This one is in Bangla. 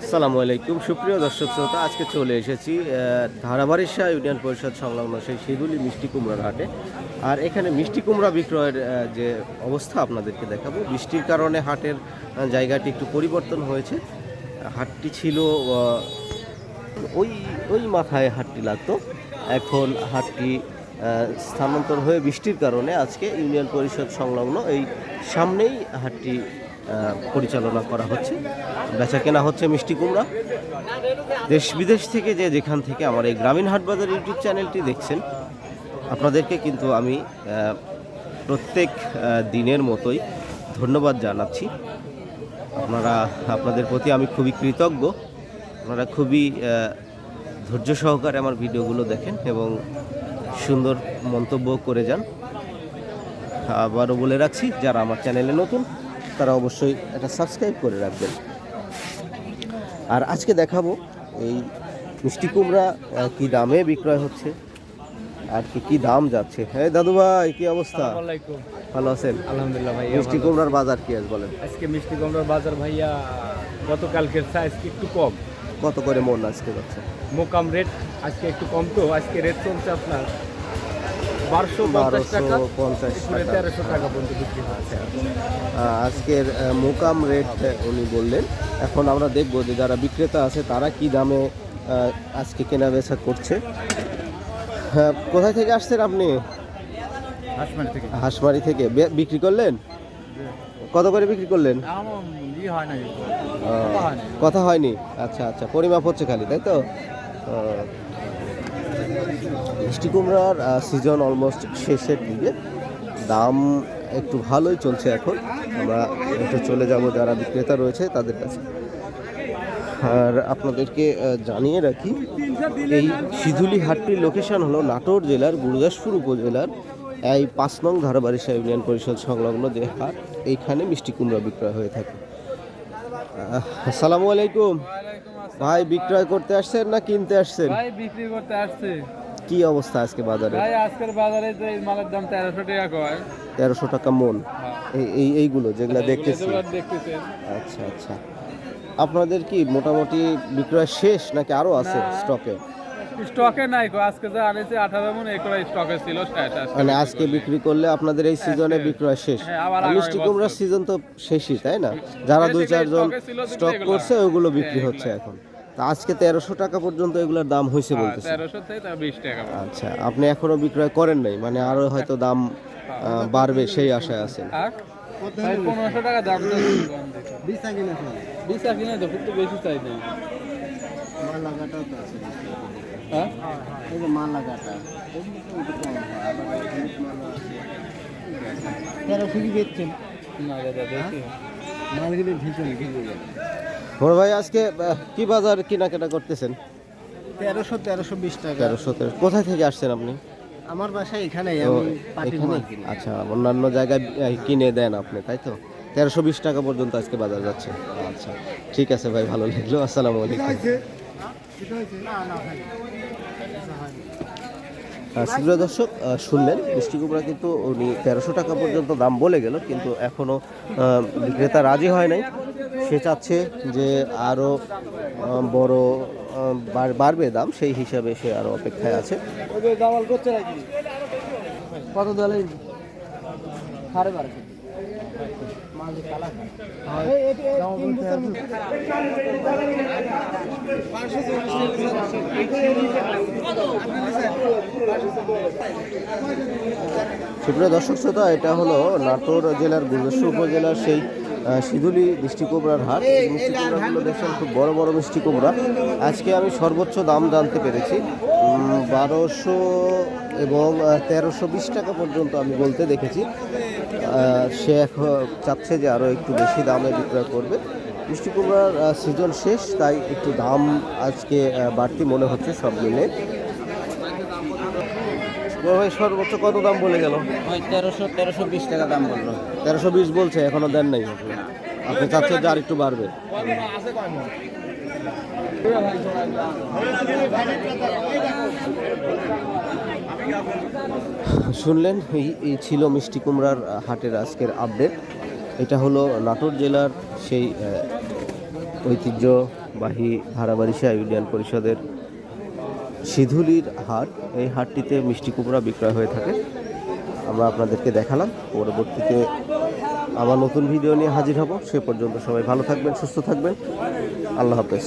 আসসালামু আলাইকুম। সুপ্রিয় দর্শক শ্রোতা, আজকে চলে এসেছি ধারাবাড়িশা ইউনিয়ন পরিষদ সংলগ্ন সেই শিদুলি মিষ্টি কুমড়ার হাটে। আর এখানে মিষ্টি কুমড়া বিক্রয়ের যে অবস্থা আপনাদেরকে দেখাবো, বৃষ্টির কারণে হাটের জায়গাটি একটু পরিবর্তন হয়েছে। হাটটি ছিল ওই ওই মাথায় হাটটি লাগতো। এখন হাটটি স্থানান্তর হয়ে বৃষ্টির কারণে আজকে ইউনিয়ন পরিষদ সংলগ্ন এই সামনেই হাটটি পরিচালনা করা হচ্ছে। বেচা কেনা হচ্ছে মিষ্টি কুমড়া। দেশ বিদেশ থেকে যে যেখান থেকে আমার এই গ্রামীণ হাট বাজার ইউটিউব চ্যানেলটি দেখছেন, আপনাদেরকে কিন্তু আমি প্রত্যেক দিনের মতোই ধন্যবাদ জানাচ্ছি। আপনারা, আপনাদের প্রতি আমি খুবই কৃতজ্ঞ। আপনারা খুবই ধৈর্য সহকারে আমার ভিডিওগুলো দেখেন এবং সুন্দর মন্তব্য করে যান। আবারও বলে রাখছি, যারা আমার চ্যানেলে নতুন তারা অবশ্যই এটা সাবস্ক্রাইব করে রাখবেন। আর আজকে দেখাবো এই মিষ্টি কুমড়া কি দামে বিক্রয় হচ্ছে আর কি কি দাম যাচ্ছে। হ্যাঁ দাদু ভাই কি অবস্থা? ভালো আছেন? আলহামদুলিল্লাহ ভাই মিষ্টি কুমড়ার বাজার কি আজ বলেন? আজকে মিষ্টি কুমড়ার বাজার ভাইয়া গতকালকের সাইজ একটু কম? কত করে মন আজকে যাচ্ছে? মোকাম রেট আজকে একটু কম তো আজকে রেট চলছে আপনার বারোশো পঞ্চাশ পঞ্চাশ তেরোশো টাকা পর্যন্ত বিক্রি হচ্ছে আজকের মোকাম রেট উনি বললেন। এখন আমরা দেখব যে যারা বিক্রেতা আছে তারা কি দামে আজকে কেনা বেচা করছে। হ্যাঁ, কোথায় থেকে আসছেন আপনি? হাঁসমারি থেকে। বিক্রি করলেন? কত করে বিক্রি করলেন? কথা হয়নি। আচ্ছা আচ্ছা পরিমাপ হচ্ছে খালি তাই তো? মিষ্টি কুমড়ার সিজন অলমোস্ট শেষের দিকে। দাম একটু ভালোই চলছে এখন। আমরা একটু চলে যাব যারা বিক্রেতা রয়েছে তাদের কাছে। আর আপনাদেরকে জানিয়ে রাখি এই সিধুলি হাটটির লোকেশন হলো নাটোর জেলার গুরুদাসপুর উপজেলার এই পাঁচ নং ধারাবাড়িশা ইউনিয়ন পরিষদ সংলগ্ন যে হাট এইখানে মিষ্টি কুমড়া বিক্রয় হয়ে থাকে। আসসালামু আলাইকুম। ভাই বিক্রয় করতে আসছেন না কিনতে আসছেন? ভাই বিক্রি করতে আসছে। কি অবস্থা আজকে বাজারে? ভাই আজকের বাজারে তো এই মালের দাম তেরোশো টাকা কয়। তেরোশো টাকা মন। এই এই এইগুলো যেগুলো দেখতেছি। এগুলো দেখতেছেন আচ্ছা আচ্ছা। আপনাদের কি মোটামুটি বিক্রয় শেষ নাকি আরও আছে স্টকে? স্টকে নাই গো আজকে যা আনেছে আঠারো মন এগুলো স্টকে ছিল মানে আজকে বিক্রি করলে আপনাদের এই সিজনে বিক্রয় শেষ। হ্যাঁ, মিষ্টি। কুমড়ার সিজন তো শেষই তাই না? যারা দুই চারজন স্টকে করছে ওগুলো বিক্রি হ্যাঁ, হচ্ছে এখন। তা আজকে তেরোশো টাকা পর্যন্ত এগুলোর দাম হয়েছে বলতেছে। তেরোশো থেকে বিশ টাকা আচ্ছা আপনি এখনও বিক্রয় করেন নাই? মানে আরও হয়তো দাম বাড়বে সেই আশায় আছেন। আর? ভাই পনেরোশো টাকা দাম বিশা কিনে তো খুব বেশি চাই নেই। হ্যাঁ? না দাদা দেখি বড় ভাই আজকে কি বাজার কেনাকাটা করতেছেন? তেরোশো তেরোশো বিশ টাকা। তেরোশো তেরো কোথায় থেকে আসছেন আপনি? আমার বাসায় এখানে আচ্ছা অন্যান্য জায়গায় কিনে দেন আপনি তাই তো? তেরোশো বিশ টাকা পর্যন্ত আজকে বাজার যাচ্ছে। আচ্ছা ঠিক আছে ভাই ভালো লাগল আসসালামু আলাইকুম। সুপ্রিয় দর্শক শুনলেন, মিষ্টি কুমড়া কিন্তু উনি তেরোশো টাকা পর্যন্ত দাম বলে গেল, কিন্তু এখনও বিক্রেতা রাজি হয় নাই। সে চাচ্ছে যে আরও বড় বাড়- বাড়বে দাম, সেই হিসাবে সে আরও অপেক্ষায় আছে। কত সুপ্রিয় দর্শক শ্রোতা, এটা হলো নাটোর জেলার গুরুদেশ্বর উপজেলার সেই সিধুলি মিষ্টি কুমড়ার হাট। মিষ্টি কুমড়াগুলো দেখছেন খুব বড় বড় মিষ্টি কুমড়া। আজকে আমি সর্বোচ্চ দাম জানতে পেরেছি। বারোশো এবং তেরোশো বিশ টাকা পর্যন্ত আমি বলতে দেখেছি। সে এখন চাচ্ছে যে আরও একটু বেশি দামে বিক্রয় করবে। মিষ্টি কুমড়ার সিজন শেষ তাই একটু দাম আজকে বাড়তি মনে হচ্ছে সব মিলে। ভাই সর্বোচ্চ কত দাম বলে গেল? ওই তেরোশো তেরোশো বিশ টাকা দাম বলল। তেরোশো বিশ বলছে এখনও দেন নাই। আপনি আপনি চাচ্ছেন যে আর একটু বাড়বে। শুনলেন, এই এই ছিল মিষ্টি কুমড়ার হাটের আজকের আপডেট এটা হলো নাটোর জেলার সেই ঐতিহ্যবাহী ধারাবাড়িশা ইউনিয়ন পরিষদের সিধুলির হাট। এই হাটটিতে মিষ্টি কুমড়া বিক্রয় হয়ে থাকে। আমরা আপনাদেরকে দেখালাম। পরবর্তীতে আবার নতুন ভিডিও নিয়ে হাজির হব। সে পর্যন্ত সবাই ভালো থাকবেন, সুস্থ থাকবেন। আল্লাহ হাফেজ।